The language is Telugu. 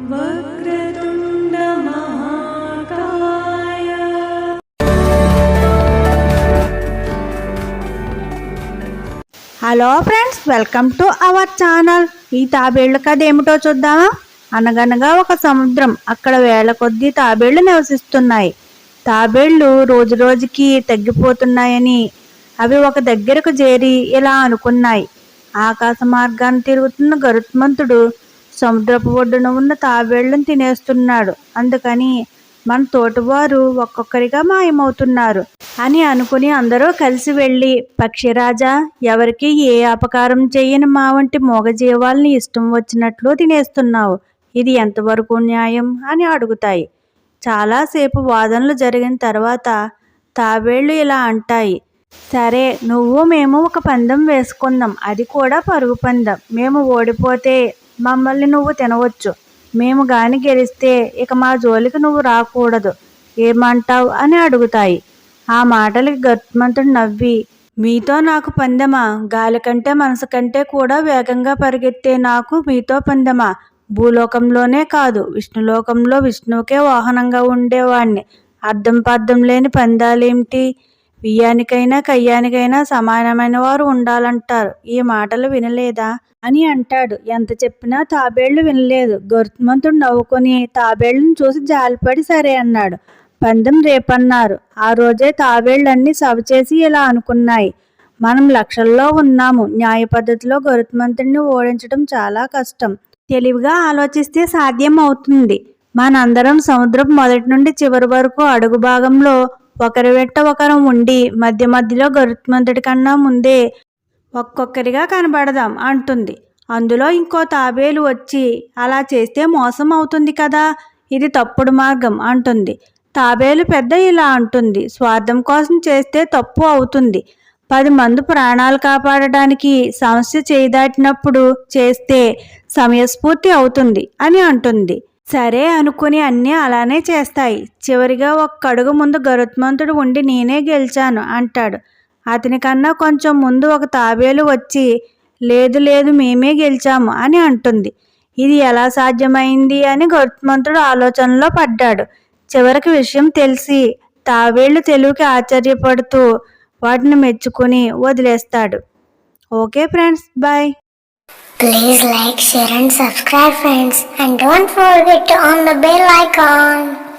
Hello friends welcome to our channel. ఈ తాబేళ్ళు కథ ఏమిటో చూద్దామా? అనగనగా ఒక సముద్రం అక్కడ వేల కొద్దీ తాబేళ్ళు నివసిస్తున్నాయి. తాబేళ్ళు రోజు రోజుకి తగ్గిపోతున్నాయని అవి ఒక దగ్గరకు చేరి ఇలా అనుకున్నాయి. ఆకాశ మార్గాన్ని తిరుగుతున్న గరుత్మంతుడు సముద్రపు ఒడ్డున ఉన్న తాబేళ్ళను తినేస్తున్నాడు. అందుకని మన తోటివారు ఒక్కొక్కరిగా మాయమవుతున్నారు అని అనుకుని అందరూ కలిసి వెళ్ళి పక్షిరాజా ఎవరికి ఏ అపకారం చేయని మా వంటి మూగజీవాల్ని ఇష్టం వచ్చినట్లు తినేస్తున్నావు. ఇది ఎంతవరకు న్యాయం? అని అడుగుతాయి. చాలాసేపు వాదనలు జరిగిన తర్వాత తాబేళ్ళు ఇలా అంటాయి. సరే నువ్వు మేము ఒక పందెం వేసుకుందాం. అది కూడా పరుగు పందెం. మేము ఓడిపోతే మమ్మల్ని నువ్వు తినవచ్చు. మేము గాని గెలిస్తే ఇక మా జోలికి నువ్వు రాకూడదు. ఏమంటావు? అని అడుగుతాయి. ఆ మాటలకి గర్భమంతుడు నవ్వి మీతో నాకు పందెమా? గాలి కంటే మనసు కంటే కూడా వేగంగా పరిగెత్తే నాకు మీతో పందెమా? భూలోకంలోనే కాదు విష్ణులోకంలో విష్ణువుకే వాహనంగా ఉండేవాణ్ణి. అర్థం పర్థం లేని పందాలేమిటి? బియ్యానికైనా కయ్యానికైనా సమానమైన వారు ఉండాలంటారు. ఈ మాటలు వినలేదా? అని అంటాడు. ఎంత చెప్పినా తాబేళ్ళు వినలేదు. గరుత్మంతుడు నవ్వుకొని తాబేళ్ళను చూసి జాలిపడి సరే అన్నాడు. పందెం రేపన్నారు. ఆ రోజే తాబేళ్ళన్నీ సవచేసి ఇలా అనుకున్నాయి. మనం లక్షల్లో ఉన్నాము. న్యాయ పద్ధతిలో గరుత్మంతుడిని ఓడించడం చాలా కష్టం. తెలివిగా ఆలోచిస్తే సాధ్యం అవుతుంది మనందరం సముద్రం మొదటి నుండి చివరి వరకు అడుగు భాగంలో ఒకరి వెంట ఒకరం ఉండి మధ్య మధ్యలో గరుత్మంతుడి కన్నా ముందే ఒక్కొక్కరిగా కనబడదాం అంటుంది. అందులో ఇంకో తాబేలు వచ్చి అలా చేస్తే మోసం అవుతుంది కదా ఇది తప్పుడు మార్గం అంటుంది. తాబేలు పెద్ద ఇలా అంటుంది స్వార్థం కోసం చేస్తే తప్పు అవుతుంది. పది మంది ప్రాణాలు కాపాడడానికి సమస్య చేయదాటినప్పుడు చేస్తే సమయస్ఫూర్తి అవుతుంది అని అంటుంది. సరే అనుకుని అన్నీ అలానే చేస్తాయి. చివరిగా ఒక్క అడుగు ముందు గరుత్మంతుడు ఉండి నేనే గెలిచాను అంటాడు. అతని కన్నా కొంచెం ముందు ఒక తాబేలు వచ్చి లేదు లేదు మేమే గెలిచాము అని అంటుంది. ఇది ఎలా సాధ్యమైంది అని గరుత్మంతుడు ఆలోచనలో పడ్డాడు. చివరికి విషయం తెలిసి తావేళ్ళు తెలుగుకి ఆశ్చర్యపడుతూ వాటిని మెచ్చుకుని వదిలేస్తాడు. Okay friends bye. Please like, share and subscribe friends and don't forget to on the bell icon.